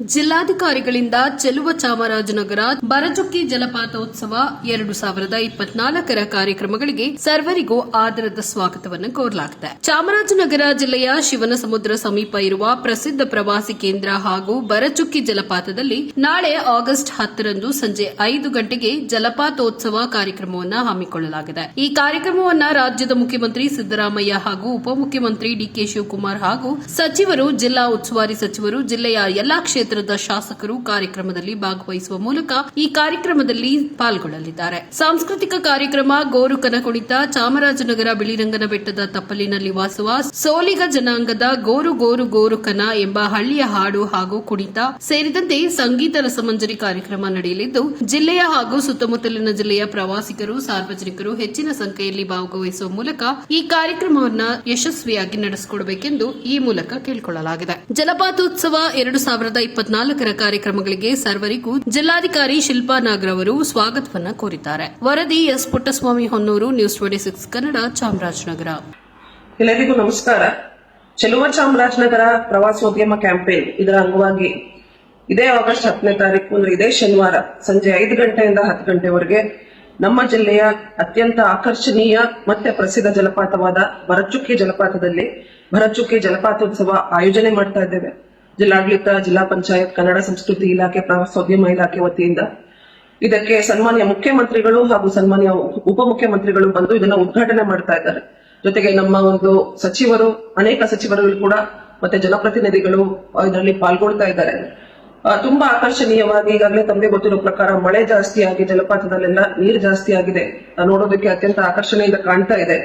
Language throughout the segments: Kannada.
ಜಿಲ್ಲಾಧಿಕಾರಿಗಳಿಂದ ಚೆಲುವ ಚಾಮರಾಜನಗರ ಬರಚುಕ್ಕಿ ಜಲಪಾತೋತ್ಸವ ಎರಡು ಸಾವಿರದ ಇಪ್ಪತ್ನಾಲ್ಕರ ಕಾರ್ಯಕ್ರಮಗಳಿಗೆ ಸರ್ವರಿಗೂ ಆದರದ ಸ್ವಾಗತವನ್ನು ಕೋರಲಾಗಿದೆ. ಚಾಮರಾಜನಗರ ಜಿಲ್ಲೆಯ ಶಿವನ ಸಮುದ್ರ ಸಮೀಪ ಇರುವ ಪ್ರಸಿದ್ಧ ಪ್ರವಾಸಿ ಕೇಂದ್ರ ಹಾಗೂ ಬರಚುಕ್ಕಿ ಜಲಪಾತದಲ್ಲಿ ನಾಳೆ ಆಗಸ್ಟ್ ಹತ್ತರಂದು ಸಂಜೆ ಐದು ಗಂಟೆಗೆ ಜಲಪಾತೋತ್ಸವ ಕಾರ್ಯಕ್ರಮವನ್ನು ಹಮ್ಮಿಕೊಳ್ಳಲಾಗಿದೆ. ಈ ಕಾರ್ಯಕ್ರಮವನ್ನು ರಾಜ್ಯದ ಮುಖ್ಯಮಂತ್ರಿ ಸಿದ್ದರಾಮಯ್ಯ ಹಾಗೂ ಉಪಮುಖ್ಯಮಂತ್ರಿ ಡಿಕೆ ಶಿವಕುಮಾರ್ ಹಾಗೂ ಸಚಿವರು, ಜಿಲ್ಲಾ ಉಸ್ತುವಾರಿ ಸಚಿವರು, ಜಿಲ್ಲೆಯ ಎಲ್ಲಾ ಕ್ಷೇತ್ರದ ಶಾಸಕರು ಕಾರ್ಯಕ್ರಮದಲ್ಲಿ ಭಾಗವಹಿಸುವ ಮೂಲಕ ಈ ಕಾರ್ಯಕ್ರಮದಲ್ಲಿ ಪಾಲ್ಗೊಳ್ಳಲಿದ್ದಾರೆ. ಸಾಂಸ್ಕೃತಿಕ ಕಾರ್ಯಕ್ರಮ ಗೋರು ಕನಕುಣಿತ, ಚಾಮರಾಜನಗರ ಬಿಳಿರಂಗನ ಬೆಟ್ಟದ ತಪ್ಪಲಿನಲ್ಲಿ ವಾಸುವ ಸೋಲಿಗ ಜನಾಂಗದ ಗೋರು ಗೋರು ಗೋರು ಕನ ಎಂಬ ಹಳ್ಳಿಯ ಹಾಡು ಹಾಗೂ ಕುಣಿತ ಸೇರಿದಂತೆ ಸಂಗೀತ ರಸಮಂಜರಿ ಕಾರ್ಯಕ್ರಮ ನಡೆಯಲಿದ್ದು, ಜಿಲ್ಲೆಯ ಹಾಗೂ ಸುತ್ತಮುತ್ತಲಿನ ಜಿಲ್ಲೆಯ ಪ್ರವಾಸಿಗರು, ಸಾರ್ವಜನಿಕರು ಹೆಚ್ಚಿನ ಸಂಖ್ಯೆಯಲ್ಲಿ ಭಾಗವಹಿಸುವ ಮೂಲಕ ಈ ಕಾರ್ಯಕ್ರಮವನ್ನ ಯಶಸ್ವಿಯಾಗಿ ನಡೆಸಿಕೊಡಬೇಕೆಂದು ಈ ಮೂಲಕ ಕೇಳಿಕೊಳ್ಳಲಾಗಿದೆ. ಜಲಪಾತೋತ್ಸವ ಎರಡು ಸಾವಿರದ ಇಪ್ಪತ್ನಾಲ್ಕರ ಕಾರ್ಯಕ್ರಮಗಳಿಗೆ ಸರ್ವರಿಗೂ ಜಿಲ್ಲಾಧಿಕಾರಿ ಶಿಲ್ಪಾ ನಾಗರ್ ಅವರು ಸ್ವಾಗತವನ್ನ ಕೋರಿದ್ದಾರೆ. ವರದಿ S Puttaswamy Honnuru, news twenty six Kannada, Chamarajanagar. ಎಲ್ಲರಿಗೂ ನಮಸ್ಕಾರ. ಚೆಲುವ ಚಾಮರಾಜನಗರ ಪ್ರವಾಸೋದ್ಯಮ ಕ್ಯಾಂಪೇನ್ ಇದರ ಅಂಗವಾಗಿ ಇದೇ ಆಗಸ್ಟ್ ಹತ್ತನೇ ತಾರೀಕು ಅಂದ್ರೆ ಇದೇ ಶನಿವಾರ ಸಂಜೆ ಐದು ಗಂಟೆಯಿಂದ ಹತ್ತು ಗಂಟೆವರೆಗೆ ನಮ್ಮ ಜಿಲ್ಲೆಯ ಅತ್ಯಂತ ಆಕರ್ಷಣೀಯ ಮತ್ತೆ ಪ್ರಸಿದ್ಧ ಜಲಪಾತವಾದ ಭರಚುಕ್ಕಿ ಜಲಪಾತದಲ್ಲಿ ಭರಚುಕ್ಕಿ ಜಲಪಾತೋತ್ಸವ ಆಯೋಜನೆ ಮಾಡ್ತಾ ಇದ್ದೇವೆ. ಜಿಲ್ಲಾಡಳಿತ, ಜಿಲ್ಲಾ ಪಂಚಾಯತ್, ಕನ್ನಡ ಸಂಸ್ಕೃತಿ ಇಲಾಖೆ, ಪ್ರವಾಸೋದ್ಯಮ ಇಲಾಖೆ ವತಿಯಿಂದ ಇದಕ್ಕೆ ಸನ್ಮಾನ್ಯ ಮುಖ್ಯಮಂತ್ರಿಗಳು ಹಾಗೂ ಸನ್ಮಾನ್ಯ ಉಪಮುಖ್ಯಮಂತ್ರಿಗಳು ಬಂದು ಇದನ್ನ ಉದ್ಘಾಟನೆ ಮಾಡ್ತಾ ಇದ್ದಾರೆ. ಜೊತೆಗೆ ನಮ್ಮ ಒಂದು ಸಚಿವರು, ಅನೇಕ ಸಚಿವರುಗಳು ಕೂಡ ಮತ್ತೆ ಜನಪ್ರತಿನಿಧಿಗಳು ಇದರಲ್ಲಿ ಪಾಲ್ಗೊಳ್ತಾ ಇದ್ದಾರೆ. ತುಂಬಾ ಆಕರ್ಷಣೀಯವಾಗಿ ಈಗಾಗಲೇ ತಮಗೆ ಗೊತ್ತಿರೋ ಪ್ರಕಾರ ಮಳೆ ಜಾಸ್ತಿ ಆಗಿ ಜಲಪಾತದಲ್ಲೆಲ್ಲ ನೀರು ಜಾಸ್ತಿ ಆಗಿದೆ. ನೋಡೋದಕ್ಕೆ ಅತ್ಯಂತ ಆಕರ್ಷಣೆಯಿಂದ ಕಾಣ್ತಾ ಇದೆ.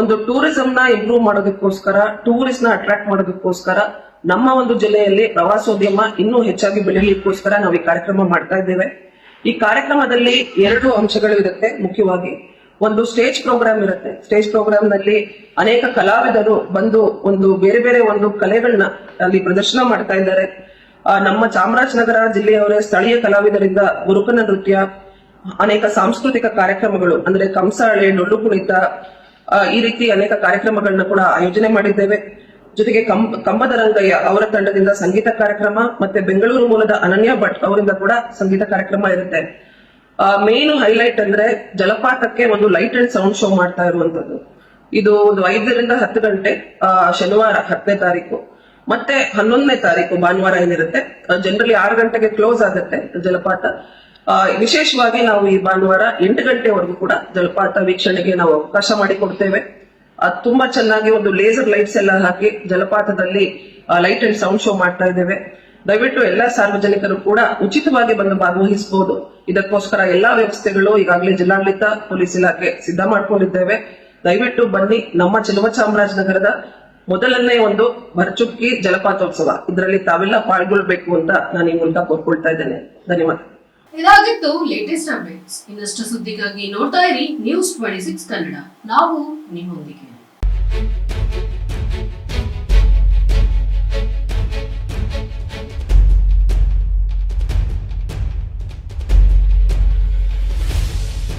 ಒಂದು ಟೂರಿಸಂನ ಇಂಪ್ರೂವ್ ಮಾಡೋದಕ್ಕೋಸ್ಕರ ಟೂರಿಸ್ಟ್ನ ಅಟ್ರಾಕ್ಟ್ ಮಾಡೋದಕ್ಕೋಸ್ಕರ ನಮ್ಮ ಒಂದು ಜಿಲ್ಲೆಯಲ್ಲಿ ಪ್ರವಾಸೋದ್ಯಮ ಇನ್ನೂ ಹೆಚ್ಚಾಗಿ ಬೆಳೆಯಲಿಕ್ಕೋಸ್ಕರ ನಾವು ಈ ಕಾರ್ಯಕ್ರಮ ಮಾಡ್ತಾ ಇದ್ದೇವೆ. ಈ ಕಾರ್ಯಕ್ರಮದಲ್ಲಿ ಎರಡು ಅಂಶಗಳು ಇರುತ್ತೆ ಮುಖ್ಯವಾಗಿ. ಒಂದು ಸ್ಟೇಜ್ ಪ್ರೋಗ್ರಾಮ್ ಇರುತ್ತೆ. ಸ್ಟೇಜ್ ಪ್ರೋಗ್ರಾಮ್ನಲ್ಲಿ ಅನೇಕ ಕಲಾವಿದರು ಬಂದು ಒಂದು ಬೇರೆ ಬೇರೆ ಒಂದು ಕಲೆಗಳನ್ನ ಅಲ್ಲಿ ಪ್ರದರ್ಶನ ಮಾಡ್ತಾ ಇದ್ದಾರೆ. ನಮ್ಮ ಚಾಮರಾಜನಗರ ಜಿಲ್ಲೆಯವರೇ ಸ್ಥಳೀಯ ಕಲಾವಿದರಿಂದ ಗುರುಕನ ನೃತ್ಯ, ಅನೇಕ ಸಾಂಸ್ಕೃತಿಕ ಕಾರ್ಯಕ್ರಮಗಳು, ಅಂದ್ರೆ ಕಂಸಾಳೆ ಡೊಳ್ಳು ಕುಣಿತ ಈ ರೀತಿ ಅನೇಕ ಕಾರ್ಯಕ್ರಮಗಳನ್ನ ಕೂಡ ಆಯೋಜನೆ ಮಾಡಿದ್ದೇವೆ. ಜೊತೆಗೆ ಕಂಬ ಕಂಬದ ರಂಗಯ್ಯ ಅವರ ತಂಡದಿಂದ ಸಂಗೀತ ಕಾರ್ಯಕ್ರಮ ಮತ್ತೆ ಬೆಂಗಳೂರು ಮೂಲದ ಅನನ್ಯ ಭಟ್ ಅವರಿಂದ ಕೂಡ ಸಂಗೀತ ಕಾರ್ಯಕ್ರಮ ಇರುತ್ತೆ. ಮೇನ್ ಹೈಲೈಟ್ ಅಂದ್ರೆ ಜಲಪಾತಕ್ಕೆ ಒಂದು ಲೈಟ್ ಅಂಡ್ ಸೌಂಡ್ ಶೋ ಮಾಡ್ತಾ ಇರುವಂತದ್ದು ಇದು ಒಂದು ಐದರಿಂದ ಹತ್ತು ಗಂಟೆ ಶನಿವಾರ ಹತ್ತನೇ ತಾರೀಕು. ಮತ್ತೆ ಹನ್ನೊಂದನೇ ತಾರೀಕು ಭಾನುವಾರ ಏನಿರುತ್ತೆ ಜನರಲಿ ಆರು ಗಂಟೆಗೆ ಕ್ಲೋಸ್ ಆಗುತ್ತೆ ಜಲಪಾತ. ವಿಶೇಷವಾಗಿ ನಾವು ಈ ಭಾನುವಾರ ಎಂಟು ಗಂಟೆವರೆಗೂ ಕೂಡ ಜಲಪಾತ ವೀಕ್ಷಣೆಗೆ ನಾವು ಅವಕಾಶ ಮಾಡಿಕೊಡ್ತೇವೆ. ತುಂಬಾ ಚೆನ್ನಾಗಿ ಒಂದು ಲೇಸರ್ ಲೈಟ್ಸ್ ಎಲ್ಲ ಹಾಕಿ ಜಲಪಾತದಲ್ಲಿ ಲೈಟ್ ಅಂಡ್ ಸೌಂಡ್ ಶೋ ಮಾಡ್ತಾ ಇದ್ದೇವೆ. ದಯವಿಟ್ಟು ಎಲ್ಲಾ ಸಾರ್ವಜನಿಕರು ಕೂಡ ಉಚಿತವಾಗಿ ಬಂದು ಭಾಗವಹಿಸಬಹುದು. ಇದಕ್ಕೋಸ್ಕರ ಎಲ್ಲಾ ವ್ಯವಸ್ಥೆಗಳು ಈಗಾಗಲೇ ಜಿಲ್ಲಾಡಳಿತ, ಪೊಲೀಸ್ ಇಲಾಖೆ ಸಿದ್ಧ ಮಾಡ್ಕೊಂಡಿದ್ದೇವೆ. ದಯವಿಟ್ಟು ಬನ್ನಿ ನಮ್ಮ ಚೆಲುವ ಚಾಮರಾಜನಗರದ ಮೊದಲನೇ ಒಂದು ಭರ್ಚುಕ್ಕಿ ಜಲಪಾತೋತ್ಸವ. ಇದರಲ್ಲಿ ತಾವೆಲ್ಲ ಪಾಲ್ಗೊಳ್ಬೇಕು ಅಂತ ನಾನು ಈ ಮೂಲಕ ಕೋರ್ಕೊಳ್ತಾ ಇದ್ದೇನೆ. ಧನ್ಯವಾದ. ಇದಾಗಿತ್ತು ಲೇಟೆಸ್ಟ್ ಅಪ್ಡೇಟ್ಸ್ ಇನ್ನಷ್ಟು ಸುದ್ದಿಗಾಗಿ ನೋಡ್ತಾ ಇರಿ ನ್ಯೂಸ್ ಟ್ವೆಂಟಿ ಸಿಕ್ಸ್ ಕನ್ನಡ. ನಾವು ನಿಮ್ಮೊಂದಿಗೆ. thank you